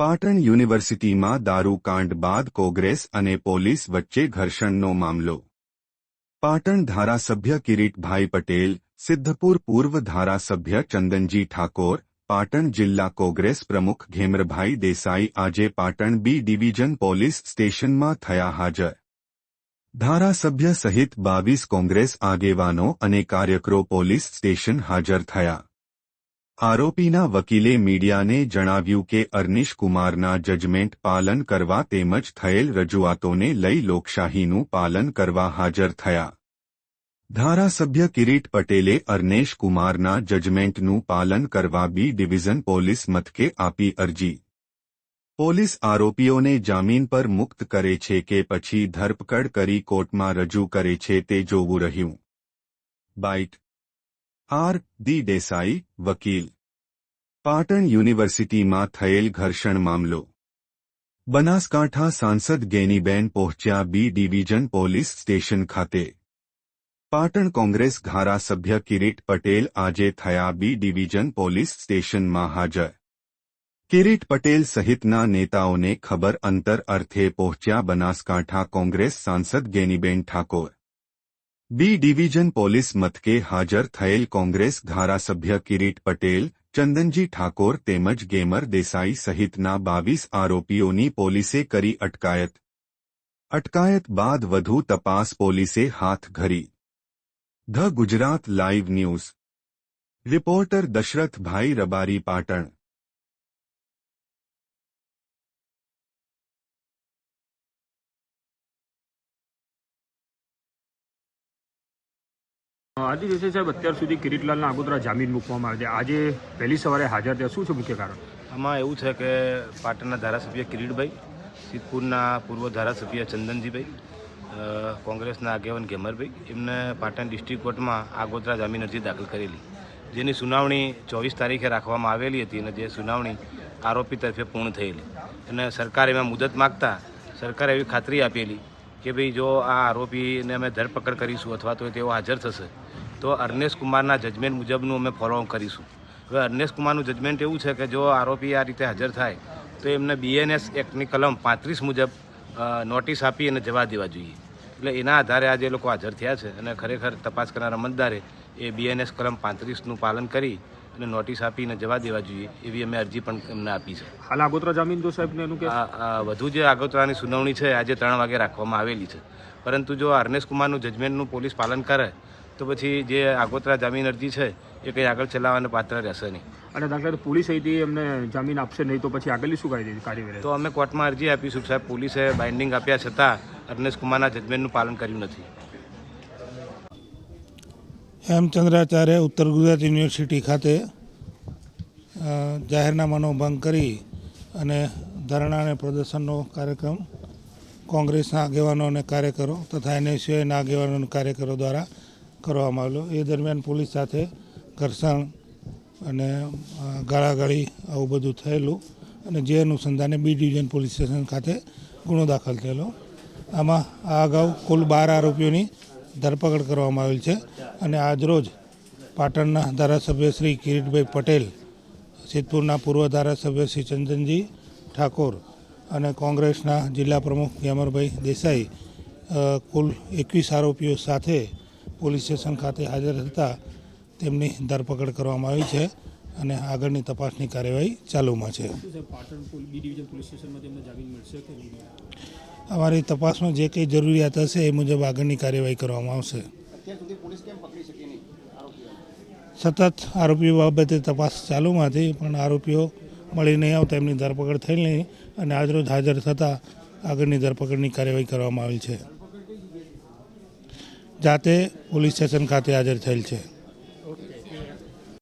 પાટણ યુનિવર્સિટીમાં દારૂકાંડ બાદ કોંગ્રેસ અને પોલીસ વચ્ચે ઘર્ષણનો મામલો. પાટણ ધારાસભ્ય કિરીટભાઈ પટેલ, સિદ્ધપુર પૂર્વ ધારાસભ્ય ચંદનજી ઠાકોર, પાટણ જિલ્લા કોંગ્રેસ પ્રમુખ ઘેમરભાઈ દેસાઈ આજે પાટણ બી ડિવિઝન પોલીસ સ્ટેશનમાં થયા હાજર. ધારાસભ્ય સહિત બાવીસ કોંગ્રેસ આગેવાનો અને કાર્યકરો પોલીસ સ્ટેશન હાજર થયા. આરોપીના વકીલે મીડિયાને જણાવ્યું કે અર્નિશ કુમારના જજમેન્ટ પાલન કરવા તેમજ થયેલ રજૂઆતોને લઈ લોકશાહીનું પાલન કરવા હાજર થયા. ધારાસભ્ય કિરીટ પટેલે અર્નેશ કુમારના જજમેન્ટનું પાલન કરવા બી ડિવિઝન પોલીસ મથકે આપી અરજી. પોલીસ આરોપીઓને જામીન પર મુક્ત કરે છે કે પછી ધરપકડ કરી કોર્ટમાં રજૂ કરે છે તે જોવું રહ્યું. બાઇટ. આર. દી દેસાઈ, વકીલ. પાટણ યુનિવર્સિટીમાં થયેલ ઘર્ષણ મામલો બનાસકાંઠા સાંસદ ગેનીબેન પહોંચ્યા બી ડિવિઝન પોલીસ સ્ટેશન ખાતે પાટણ કોંગ્રેસ ધારાસભ્ય કિરીટ પટેલ આજે થયા બી ડિવિઝન પોલીસ સ્ટેશનમાં હાજર કિરીટ પટેલ સહિતના નેતાઓને ખબર અંતર અર્થે પહોંચ્યા બનાસકાંઠા કોંગ્રેસ સાંસદ Geniben Thakor B division police મથકે હાજર થયેલ કોંગ્રેસ ધારાસભ્ય કિરીટ પટેલ ચંદનજી ઠાકોર તેમજ ગેમર દેસાઈ સહિતના બાવીસ આરોપીઓની પોલીસે કરી અટકાયત. અટકાયત બાદ વધુ તપાસ પોલીસે હાથ ધરી. The Gujarat live news. Reporter Dashrathbhai Rabari Patan. Adi Desai સાહેબ, અત્યાર સુધી કિરીટલાલના આગોતરા જામીન મૂકવામાં આવ્યા છે. આજે પહેલી સવારે હાજર થયા શું છે મુખ્ય કારણ? આમાં એવું છે કે પાટણના ધારાસભ્ય કિરીટભાઈ, સિદ્ધપુરના પૂર્વ ધારાસભ્ય ચંદનજીભાઈ કોંગ્રેસના આગેવાન ઘેમરભાઈ, એમને પાટણ ડિસ્ટ્રિક્ટ કોર્ટમાં આગોતરા જામીન અરજી દાખલ કરેલી. જેની સુનાવણી ચોવીસ તારીખે રાખવામાં આવેલી હતી અને જે સુનાવણી આરોપી તરફે પૂર્ણ થયેલી. અને સરકાર એમાં મુદત માગતા સરકારે એવી ખાતરી આપેલી કે ભાઈ જો આ આરોપીને અમે ધરપકડ કરીશું અથવા તો તેઓ હાજર થશે, તો અર્નેશ કુમારના જજમેન્ટ મુજબનું અમે ફોલોઅપ કરીશું. હવે અર્નેશ કુમારનું જજમેન્ટ એવું છે કે જો આરોપી આ રીતે હાજર થાય, તો એમને બીએનએસ એક્ટની કલમ પાંત્રીસ મુજબ નોટિસ આપી અને જવા દેવા જોઈએ. એટલે એના આધારે આજે એ લોકો હાજર થયા છે અને ખરેખર તપાસ કરનાર અમલદારે એ બીએનએસ કલમ પાંત્રીસનું પાલન કરી અને નોટિસ આપીને જવા દેવા જોઈએ એવી અમે અરજી પણ એમને આપી છે. હાલ આગોતરા જામીન તો સાહેબને એનું કે વધુ જે આગોતરાની સુનાવણી છે આજે ત્રણ વાગે રાખવામાં આવેલી છે. પરંતુ જો અર્નેશ કુમારનું જજમેન્ટનું પોલીસ પાલન કરે તો પછી જે આગોતરા જામીન અરજી છે એ કંઈ આગળ ચલાવવાને પાત્ર રહેશે નહીં. અને દાખલા પોલીસ અહીંથી એમને જામીન આપશે નહીં તો પછી આગળની શું કાર્યવાહી તો અમે કોર્ટમાં અરજી આપીશું સાહેબ. પોલીસે બાઇન્ડિંગ આપ્યા છતાં અર્નેશ કુમારના જજમેન્ટનું પાલન કર્યું નથી. હેમચંદ્રાચાર્ય ઉત્તર ગુજરાત યુનિવર્સિટી ખાતે જાહેરનામાનો ભંગ કરી અને ધરણા અને પ્રદર્શનનો કાર્યક્રમ કોંગ્રેસના આગેવાનો અને કાર્યકરો તથા એનએસયુઆઈના આગેવાનો અને કાર્યકરો દ્વારા કરવામાં આવેલો. એ દરમિયાન પોલીસ સાથે ઘર્ષણ અને ગાળાગાળી આવું બધું થયેલું અને જે અનુસંધાને બી ડિવિઝન પોલીસ સ્ટેશન ખાતે ગુનો દાખલ થયેલો. આમાં આ અગાઉ કુલ બાર આરોપીઓની ધરપકડ કરવામાં આવેલ છે અને આજરોજ પાટણના ધારાસભ્ય શ્રી કિરીટભાઈ પટેલ, સિદ્ધપુરના પૂર્વ ધારાસભ્ય શ્રી ચંદનજી ઠાકોર અને કોંગ્રેસના જિલ્લા પ્રમુખ ગ્યામરભાઈ દેસાઈ કુલ એકવીસ આરોપીઓ સાથે પોલીસ સ્ટેશન ખાતે હાજર હતા. તેમની ધરપકડ કરવામાં આવી છે અને આગળની તપાસની કાર્યવાહી ચાલુમાં છે. પાટણ પોલીસ સ્ટેશનમાં તેમને જામીન મળશે કે અમારી તપાસમાં જે કંઈ જરૂરિયાત હશે એ મુજબ આગળની કાર્યવાહી કરવામાં આવશે. સતત આરોપીઓ બાબતે તપાસ ચાલુમાં હતી પણ આરોપીઓ મળી નહીં આવતા એમની ધરપકડ થઈ નહીં અને આજરોજ હાજર થતાં આગળની ધરપકડની કાર્યવાહી કરવામાં આવી છે. જાતે પોલીસ સ્ટેશન ખાતે હાજર થયેલ છે.